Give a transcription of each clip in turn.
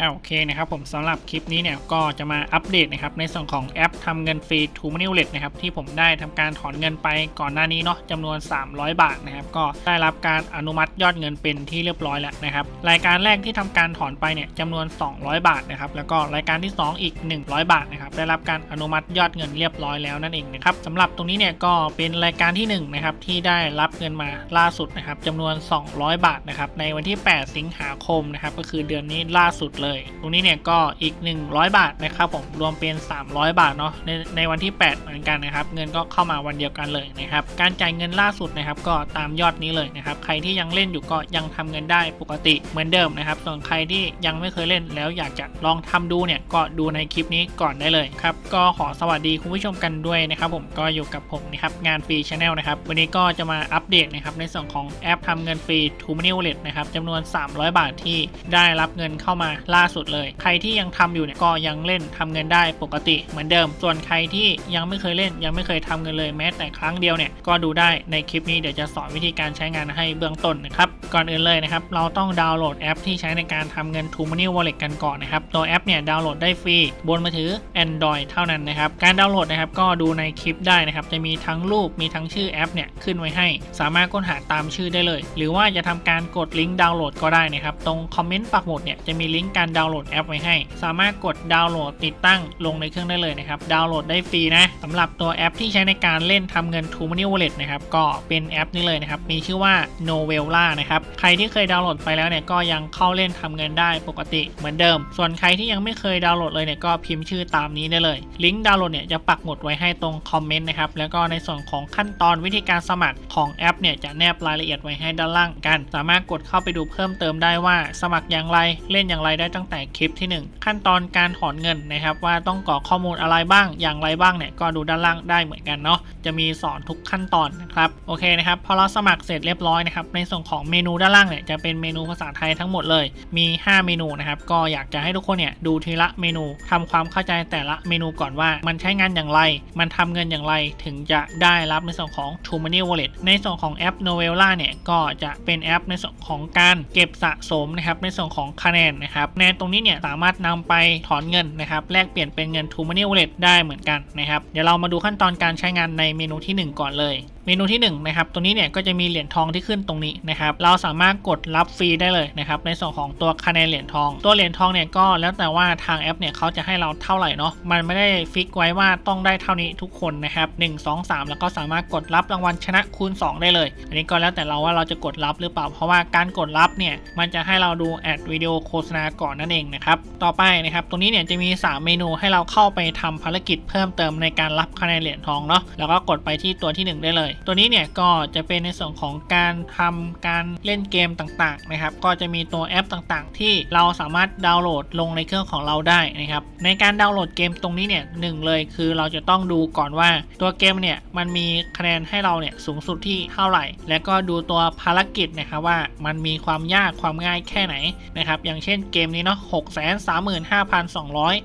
อ่าโอเคนะครับผมสำหรับคลิปนี้เนี่ยก็จะมาอัปเดตนะครับในส่วนของแอปทำเงินฟรี t ูม Money Wallet นะครับที่ผมได้ทำการถอนเงินไปก่อนหน้านี้เนาะจำนวน 300 บาทนะครับก็ได้รับการอนุมัติยอดเงินเป็นที่เรียบร้อยแล้วนะครับรายการแรกที่ทำการถอนไปเนี่ยจำนวน 200 บาทนะครับแล้วก็รายการที่ 2 อีก 100 บาทนะครับได้รับการอนุมัติยอดเงินเรียบร้อยแล้วนั่นเองนะครับสำหรับตรงนี้เนี่ยก็เป็นรายการที่1นะครับที่ได้รับเงินมาล่าสุดนะครับจำนวน 200 บาทนะครับในวันที่ 8 สิงหาคมนะครับก็คือเดือนนี้ล่าสุดเลยตรงนี้เนี่ยก็อีก 100 บาทนะครับผมรวมเป็น 300 บาทเนาะในในวันที่ 8 เหมือนกันนะครับ เงินก็เข้ามาวันเดียวกันเลยนะครับ การจ่ายเงินล่าสุดนะครับก็ตามยอดนี้เลยนะครับ ใครที่ยังเล่นอยู่ก็ยังทำเงินได้ปกติเหมือนเดิมนะครับ ส่วนใครที่ยังไม่เคยเล่นแล้วอยากจะลองทำดูเนี่ยก็ดูในคลิปนี้ก่อนได้เลยครับ ก็ขอสวัสดีคุณผู้ชมกันด้วยนะครับ ผมก็อยู่กับผมนะครับงานฟรีชาแนลนะครับวันนี้ก็จะมาอัปเดตนะครับในส่วนของแอปทำเงินฟรี t ู Money Wallet นะครับจำนวน 300 บาทที่ได้รับเงินเข้ามาล่าสุดเลย ใครที่ยังทำอยู่เนี่ยก็ยังเล่นทำเงินได้ปกติเหมือนเดิม ส่วนใครที่ยังไม่เคยเล่น ยังไม่เคยทำเงินเลยแม้แต่ครั้งเดียวเนี่ยก็ดูได้ในคลิปนี้เดี๋ยวจะสอนวิธีการใช้งานให้เบื้องต้นนะครับก่อนอื่นเลยนะครับเราต้องดาวน์โหลดแอปที่ใช้ในการทำเงิน t ู Money Wallet กันก่อนนะครับตัวแอปเนี่ยดาวน์โหลดได้ฟรีบนมือถือ Android เท่านั้นนะครับการดาวน์โหลดนะครับก็ดูในคลิปได้นะครับจะมีทั้งรูปมีทั้งชื่อแอปเนี่ยขึ้นไว้ให้ สามารถค้นหาตามชื่อได้เลย หรือว่าจะทำการกดลิงก์ดาวน์โหลดก็ได้นะครับตรงคอมเมนต์ปักหมุดเนี่ยจะมีลิงก์การดาวน์โหลดแอปไว้ให้ สามารถกดดาวน์โหลดติดตั้งลงในเครื่องได้เลยนะครับ ดาวน์โหลดได้ฟรีนะสำหรับตัวแอปที่ใช้ในการเล่นทำเงิน t ู Money Wallet นะครับ ก็เป็นแอปนี้เลยนะครับ มีชื่อว่า Novella นะครับ ใครที่เคยดาวน์โหลดไปแล้วเนี่ย ก็ยังเข้าเล่นทำเงินได้ปกติเหมือนเดิม ส่วนใครที่ยังไม่เคยดาวน์โหลดเลยเนี่ย ก็พิมพ์ชื่อตามนี้ได้เลย ลิงก์ดาวน์โหลดเนี่ยจะปักหมุดไว้ให้ตรงคอมเมนต์นะครับ แล้วก็ในส่วนของขั้นตอนวิธีการสมัครของแอปเนี่ยจะแนบรายละเอียดไว้ให้ด้านล่างกัน สามารถกดเข้าไปดูเพิ่มเติมได้ว่าสมัครอย่างไร เล่นอย่างไรได้ตั้งแต่คลิปที่ 1 ขั้นตอนการถอนเงินนะครับ ว่าต้องกรอกข้อมูลอะไรบ้าง อย่างไรบ้างเนี่ยก็ดูด้านล่างได้เหมือนกันเนาะจะมีสอนทุกขั้นตอนนะครับโอเคนะครับพอเราสมัครเสร็จเรียบร้อยนะครับในส่วนของเมนูด้านล่างเนี่ยจะเป็นเมนูภาษาไทยทั้งหมดเลย มี 5 เมนูนะครับก็อยากจะให้ทุกคนเนี่ยดูทีละเมนูทำความเข้าใจแต่ละเมนูก่อนว่ามันใช้งานอย่างไร มันทำเงินอย่างไรถึงจะได้รับในส่วนของ t ู Money Wallet ในส่วนของแอป Novella เนี่ยก็จะเป็นแอปในส่วนของการเก็บสะสมนะครับในส่วนของคะแนนนะครับนตรงนี้เนี่ยสามารถนำไปถอนเงินนะครับแลกเปลี่ยนเป็นเงิน t ู Money Wallet ได้เหมือนกันนะครับเดี๋ยวเรามาดูขั้นตอนการใช้งานในเมนูที่ 1 ก่อนเลย เมนูที่1นะครับตรงนี้เนี่ยก็จะมีเหรียญทองที่ขึ้นตรงนี้นะครับเราสามารถกดรับฟรีได้เลยนะครับในส่วนของตัวคะแนนเหรียญทอง ตัวเหรียญทองเนี่ยก็แล้วแต่ว่าทางแอปเนี่ยเขาจะให้เราเท่าไหร่เนาะมันไม่ได้ฟิกไว้ว่าต้องได้เท่านี้ทุกคนนะครับ1 2 3 แล้วก็สามารถกดรับรางวัลชนะคูณ 2 ได้เลย อันนี้ก็แล้วแต่เราว่าเราจะกดรับหรือเปล่า เพราะว่าการกดรับเนี่ยมันจะให้เราดูแอดวิดีโอโฆษณาก่อนนั่นเองนะครับต่อไปนะครับตรงนี้เนี่ยจะมี 3 เมนูให้เราเข้าไปทำภารกิจเพิ่มเติมในการรับคะแนนเหรียญทองเนาะแล้วก็กดไปที่ตัวที่ 1 ได้เลยตัวนี้เนี่ยก็จะเป็นในส่วนของการทำการเล่นเกมต่างๆนะครับ ก็จะมีตัวแอปต่างๆ ที่เราสามารถดาวน์โหลดลงในเครื่องของเราได้นะครับ ในการดาวน์โหลดเกมตรงนี้เนี่ยหนึ่งเลยคือเราจะต้องดูก่อนว่าตัวเกมเนี่ยมันมีคะแนนให้เราเนี่ยสูงสุดที่เท่าไหร่ แล้วก็ดูตัวภารกิจนะครับว่ามันมีความยากความง่ายแค่ไหนนะครับ อย่างเช่นเกมนี้เนาะ6 3 5 2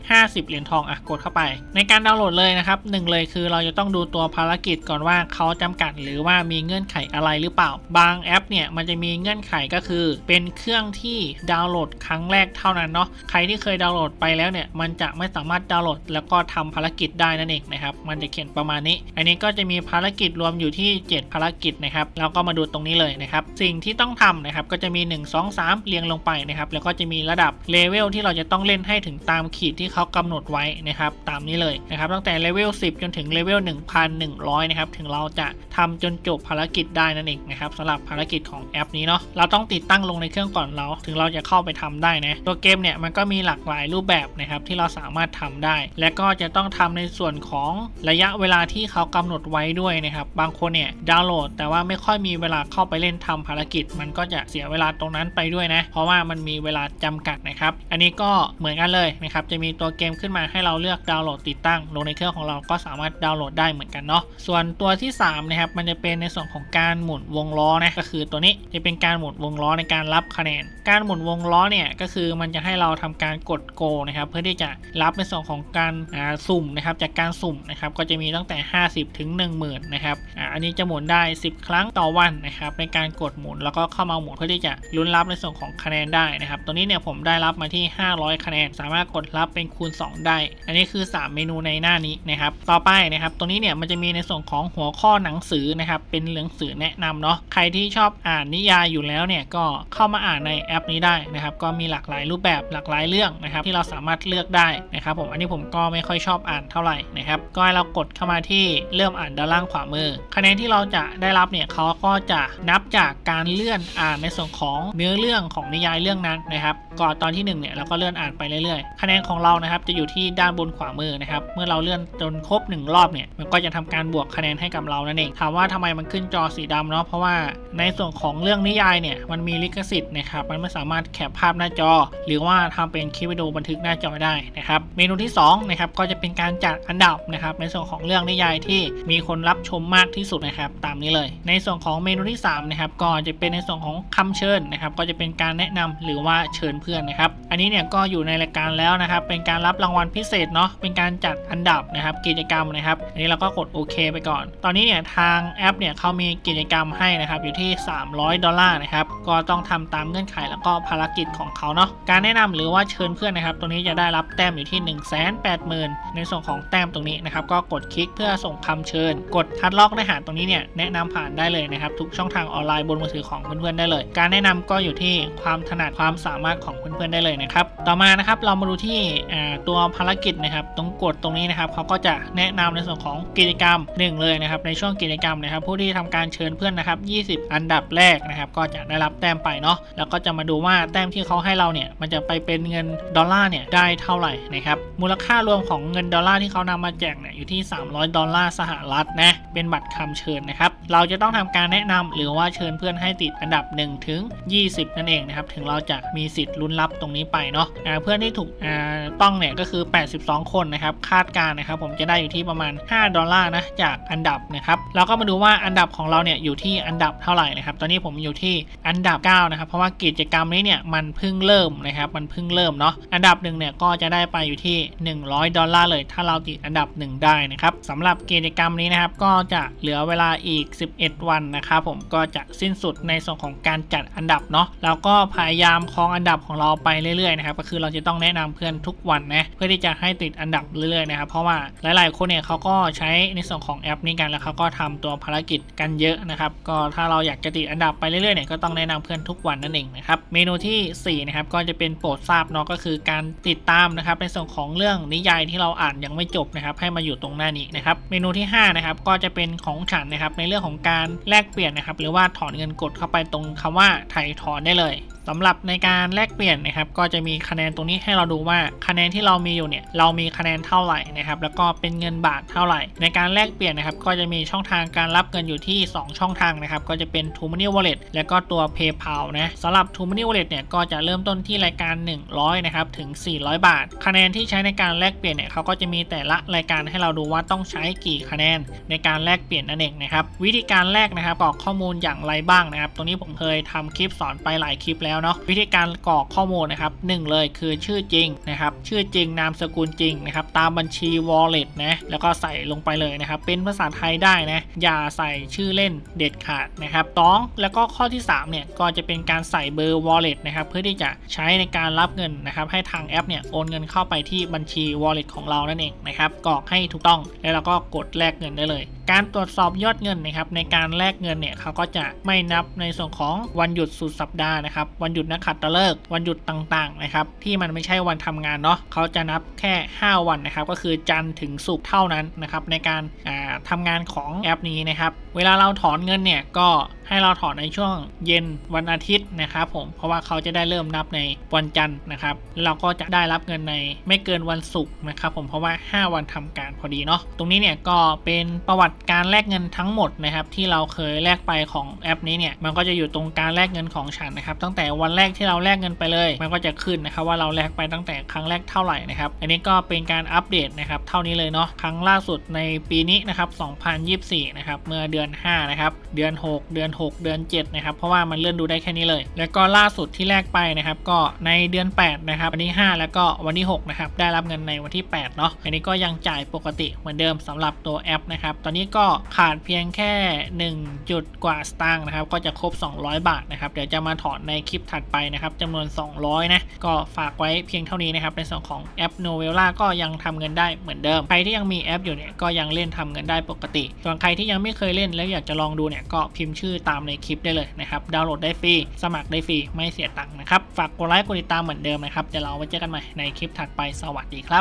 5 0เหรียญทองอะกดเข้าไป ในการดาวน์โหลดเลยนะครับหนึ่งเลยคือเราจะต้องดูตัวภารกิจก่อนว่าเขาจำกัด หรือว่ามีเงื่อนไขอะไรหรือเปล่า บางแอปเนี่ยมันจะมีเงื่อนไขก็คือ เป็นเครื่องที่ดาวน์โหลดครั้งแรกเท่านั้นเนาะใครที่เคยดาวน์โหลดไปแล้วเนี่ยมันจะไม่สามารถดาวน์โหลด แล้วก็ทำภารกิจได้นั่นเองนะครับมันจะเขียนประมาณนี้ อันนี้ก็จะมีภารกิจรวมอยู่ที่ 7 ภารกิจนะครับเราก็มาดูตรงนี้เลยนะครับสิ่งที่ต้องทำนะครับก็จะมี 1 2 3 เรียงลงไปนะครับแล้วก็จะมีระดับเลเวลที่เราจะต้องเล่นให้ถึงตามขีดที่เขากำหนดไว้นะครับตามนี้เลยนะครับตั้งแต่เลเวล10 จนถึงเลเวล1,100 นะครับถึงเราจะทำจนจบภารกิจได้นั่นเองนะครับสำหรับภารกิจของแอปนี้เนาะเราต้องติดตั้งลงในเครื่องก่อนเรา ถึงเราจะเข้าไปทำได้นะตัวเกมเนี่ยมันก็มีหลากหลายรูปแบบนะครับที่เราสามารถทำได้ และก็จะต้องทำในส่วนของระยะเวลาที่เขากำหนดไว้ด้วยนะครับบางคนเนี่ยดาวน์โหลด แต่ว่าไม่ค่อยมีเวลาเข้าไปเล่นทำภารกิจ มันก็จะเสียเวลาตรงนั้นไปด้วยนะเพราะว่ามันมีเวลาจำกัดนะครับอันนี้ก็เหมือนกันเลยนะครับจะมีตัวเกมขึ้นมาให้เราเลือกดาวน์โหลดติดตั้งลงในเครื่องของเราก็สามารถดาวน์โหลดได้เหมือนกันเนาะส่วนตัวที่3นะครับนะครับ มันจะเป็นในส่วนของการหมุนวงล้อนะ ก็คือตัวนี้จะเป็นการหมุนวงล้อในการรับคะแนน การหมุนวงล้อเนี่ยก็คือมันจะให้เราทำการกดโกนะครับ เพื่อที่จะรับในส่วนของการอ่าสุ่มนะครับ จากการสุ่มนะครับ ก็จะมีตั้งแต่ 50 ถึง 10,000นะครับอ่าอันนี้จะหมุนได้ 10 ครั้งต่อวันนะครับ ในการกดหมุนแล้วก็เข้ามาหมุนเพื่อที่จะลุ้นรับในส่วนของคะแนนได้นะครับ ตัวนี้เนี่ยผมได้รับมาที่ 500 คะแนน สามารถกดรับเป็นคูณ 2 ได้ อันนี้คือ 3 เมนูในหน้านี้นะครับ ต่อไปนะครับ ตัวนี้เนี่ยมันจะมีในส่วนของหัวข้อหนังสือนะครับเป็นหนังสือแนะนำเนาะใครที่ชอบอ่านนิยายอยู่แล้วเนี่ยก็เข้ามาอ่านในแอปนี้ได้นะครับก็มีหลากหลายรูปแบบหลากหลายเรื่องนะครับที่เราสามารถเลือกได้นะครับผมอันนี้ผมก็ไม่ค่อยชอบอ่านเท่าไหร่นะครับก็ให้เรากดเข้ามาที่เริ่มอ่านด้านล่างขวามือ คะแนนที่เราจะได้รับเนี่ยเขาก็จะนับจากการเลื่อนอ่านในส่วนของเนื้อเรื่องของนิยายเรื่องนั้นนะครับก่อนตอนที่หนึ่งเนี่ยเราก็เลื่อนอ่านไปเรื่อยๆ คะแนนของเรานะครับจะอยู่ที่ด้านบนขวามือนะครับเมื่อเราเลื่อนจนครบหนึ่งรอบเนี่ยมันก็จะทำการบวกคะแนนให้กับเรานั่นเองถามว่าทำไมมันขึ้นจอสีดำเนาะเพราะว่าในส่วนของเรื่องนิยายเนี่ยมันมีลิขสิทธิ์นะครับมันไม่สามารถแคปภาพหน้าจอ หรือว่าทำเป็นคลิปวิดีโอบันทึกหน้าจอได้นะครับเมนูที่2นะครับก็จะเป็นการจัดอันดับนะครับในส่วนของเรื่องนิยายที่มีคนรับชมมากที่สุดนะครับตามนี้เลย ในส่วนของเมนูที่3นะครับก็จะเป็นในส่วนของคำเชิญนะครับก็จะเป็นการแนะนำหรือว่าเชิญเพื่อนนะครับอันนี้เนี่ยก็อยู่ในรายการแล้วนะครับเป็นการรับรางวัลพิเศษเนาะเป็นการจัดอันดับนะครับกิจกรรมนะครับอันนี้เราก็กดโอเค ไปก่อน ตอนนี้เนี่ยทางางแอปเนี่ยเขามีกิจกรรมให้นะครับอยู่ที่ 300 ดอลลาร์นะครับก็ต้องทำตามเงื่อนไขแล้วก็ภารกิจของเขาเนาะการแนะนำหรือว่าเชิญเพื่อนนะครับตรงนี้จะได้รับแต้มอยู่ที่ 1 8 0 0 0 0 ในส่วนของแต้มตรงนี้นะครับก็กดคลิกเพื่อส่งคำเชิญ กดคัดลอกได้หารตรงนี้เนี่ยแนะนำผ่านได้เลยนะครับทุกช่องทางออนไลน์บนมือถือของเพื่อนๆได้เลย การแนะนำก็อยู่ที่ความถนัดความสามารถของเพื่อนๆได้เลยนะครับต่อมานะครับเรามาดูที่ตัวภารกิจนะครับตรงกดตรงนี้นะครับเขาก็จะแนะนำในส่วนของกิจกรรมหนึ่งเลยนะครับในช่วงกิจกรรมนะครับ ผู้ที่ทำการเชิญเพื่อนนะครับ 20 อันดับแรกนะครับ ก็จะได้รับแต้มไปเนาะแล้วก็จะมาดูว่าแต้มที่เขาให้เราเนี่ยมันจะไปเป็นเงินดอลลาร์เนี่ยได้เท่าไหร่นะครับมูลค่ารวมของเงินดอลลาร์ที่เขานำมาแจกเนี่ยอยู่ที่ 300 ดอลลาร์สหรัฐนะเป็นบัตรคำเชิญนะครับเราจะต้องทำการแนะนำหรือว่าเชิญเพื่อนให้ติดอันดับ1ถึง20 นั่นเองนะครับถึงเราจะมีสิทธิ์ลุ้นรับตรงนี้ไปเนาะเพื่อนที่ถูกต้องเนี่ยก็คือ 82 คนนะครับคาดการนะครับผมจะได้อยู่ที่ประมาณ 5 ดอลลาร์นะจากอันดับนะครับเราก็มาดูว่าอันดับของเราเนี่ยอยู่ที่อันดับเท่าไหร่นะครับตอนนี้ผมอยู่ที่อันดับ 9 นะครับ เพราะว่ากิจกรรมนี้เนี่ยมันเพิ่งเริ่มนะครับมันเพิ่งเริ่มเนาะอันดับหนึ่งเนี่ยก็จะได้ไปอยู่ที่ 100 ดอลลาร์เลย ถ้าเราติดอันดับ 1 ได้นะครับสำหรับกิจกรรมนี้นะครับก็จะเหลือเวลาอีก11 วันนะครับผมก็จะสิ้นสุดในส่วนของการจัดอันดับเนาะแล้วก็พยายามครองอันดับของเราไปเรื่อยๆนะครับก็คือเราจะต้องแนะนำเพื่อนทุกวันนะเพื่อที่จะให้ติดอันดับเรื่อยๆนะครับเพราะว่าหลายๆคนเนี่ยเขาก็ใช้ในส่วนของแอปนี้กันแล้วเขาก็ทำตัวภารกิจกันเยอะนะครับก็ถ้าเราอยากจะติดอันดับไปเรื่อยๆเนี่ยก็ต้องแนะนำเพื่อนทุกวันนั่นเองนะครับเมนูที่4นะครับก็จะเป็นโปรดทราบเนาะก็คือการติดตามนะครับในส่วนของเรื่องนิยายที่เราอ่านยังไม่จบนะครับให้มาอยู่ตรงหน้านี้นะครับเมนูที่5นะครับก็จะเป็นของฉันนะครับในเรื่องของการแลกเปลี่ยนนะครับ หรือว่าถอนเงินกดเข้าไปตรงคำว่าไถ่ถอนได้เลยสำหรับในการแลกเปลี่ยนนะครับ ก็จะมีคะแนนตรงนี้ให้เราดูว่าคะแนนที่เรามีอยู่เนี่ยเรามีคะแนนเท่าไหร่นะครับ แล้วก็เป็นเงินบาทเท่าไหร่ ในการแลกเปลี่ยนนะครับ ก็จะมีช่องทางการรับเงินอยู่ที่ 2 ช่องทางนะครับ ก็จะเป็น t o m o n e y Wallet แล้วก็ตัว PayPal นะสำหรับ t o m o n e y Wallet เนี่ยก็จะเริ่มต้นที่รายการ 100นะครับถึง 400 บาท คะแนนที่ใช้ในการแลกเปลี่ยนเนี่ยเขาก็จะมีแต่ละรายการให้เราดูว่าต้องใช้กี่คะแนนในการแลกเปลี่ยนนั่นเองนะครับวิธีการแลกนะครับกรอกข้อมูลอย่างไรบ้างนะครับ ตรงนี้ผมเคยทำคลิปสอนไปหลายคลิปแล้วเนาะวิธีการกรอกข้อมูลนะครับหนึ่งเลยคือชื่อจริงนะครับชื่อจริงนามสกุลจริงนะครับตามบัญชี wallet นะแล้วก็ใส่ลงไปเลยนะครับ เป็นภาษาไทยได้นะอย่าใส่ชื่อเล่นเด็ดขาดนะครับสองแล้วก็ข้อที่3เนี่ยก็จะเป็นการใส่เบอร์ wallet นะครับเพื่อที่จะใช้ในการรับเงินนะครับให้ทางแอปเนี่ยโอนเงินเข้าไปที่บัญชี wallet ของเรานั่นเองนะครับกรอกให้ถูกต้องแล้วเราก็กดแลกเงินได้เลย การตรวจสอบยอดเงินนะครับในการแลกเงินเนี่ยเขาก็จะไม่นับในส่วนของวันหยุดสุดสัปดาห์นะครับวันหยุดนักขัตฤกษ์วันหยุดต่างๆนะครับที่มันไม่ใช่วันทำงานเนาะเขาจะนับแค่ 5 วันนะครับก็คือจันทร์ถึงศุกร์เท่านั้นนะครับในการาทำงานของแอปนี้นะครับเวลาเราถอนเงินเนี่ยก็ให้เราถอนในช่วงเย็นวันอาทิตย์นะครับผมเพราะว่าเขาจะได้เริ่มนับในวันจันทร์นะครับเราก็จะได้รับเงินในไม่เกินวันศุกร์นะครับผมเพราะว่า 5 วันทำการพอดีเนาะตรงนี้เนี่ยก็เป็นประวัติการแลกเงินทั้งหมดนะครับที่เราเคยแลกไปของแอปนี้เนี่ยมันก็จะอยู่ตรงการแลกเงินของฉันนะครับตั้งแต่วันแรกที่เราแลกเงินไปเลย มันก็จะขึ้นนะครับว่าเราแลกไปตั้งแต่ครั้งแรกเท่าไหร่นะครับอันนี้ก็เป็นการอัปเดตนะครับเท่านี้เลยเนาะครั้งล่าสุดในปีนี้นะครับ2024นะครับเมื่อเดือน5นะครับเดือน 6 เดือน 6 เดือน7นะครับเพราะว่ามันเลื่อนดูได้แค่นี้เลย แล้วก็ล่าสุดที่แลกไปนะครับก็ในเดือน8นะครับวันที่ 5 แล้วก็วันที่6นะครับได้รับเงินในวันที่8เนาะอันนี้ก็ยังจ่ายปกติเหมือนเดิมสำหรับตัวแอปนะครับตอนนี้ก็ขาดเพียงแค่ 1 จุดกว่าสตางค์นะครับ ก็จะครบ 200 บาทนะครับ เดี๋ยวจะมาถอนในคลิปถัดไปนะครับจำนวน 200 นะ ก็ฝากไว้เพียงเท่านี้นะครับ ในส่วนของแอป Novella ก็ยังทำเงินได้เหมือนเดิม ใครที่ยังมีแอปอยู่เนี่ยก็ยังเล่นทำเงินได้ปกติ ส่วนใครที่ยังไม่เคยเล่นแล้วอยากจะลองดูเนี่ยก็พิมพ์ชื่อตามในคลิปได้เลยนะครับดาวน์โหลดได้ฟรีสมัครได้ฟรีไม่เสียตังค์นะครับฝากกดไลค์กดติดตามเหมือนเดิมนะครับเดี๋ยวเราไว้เจอกันใหม่ในคลิปถัดไปสวัสดีครับ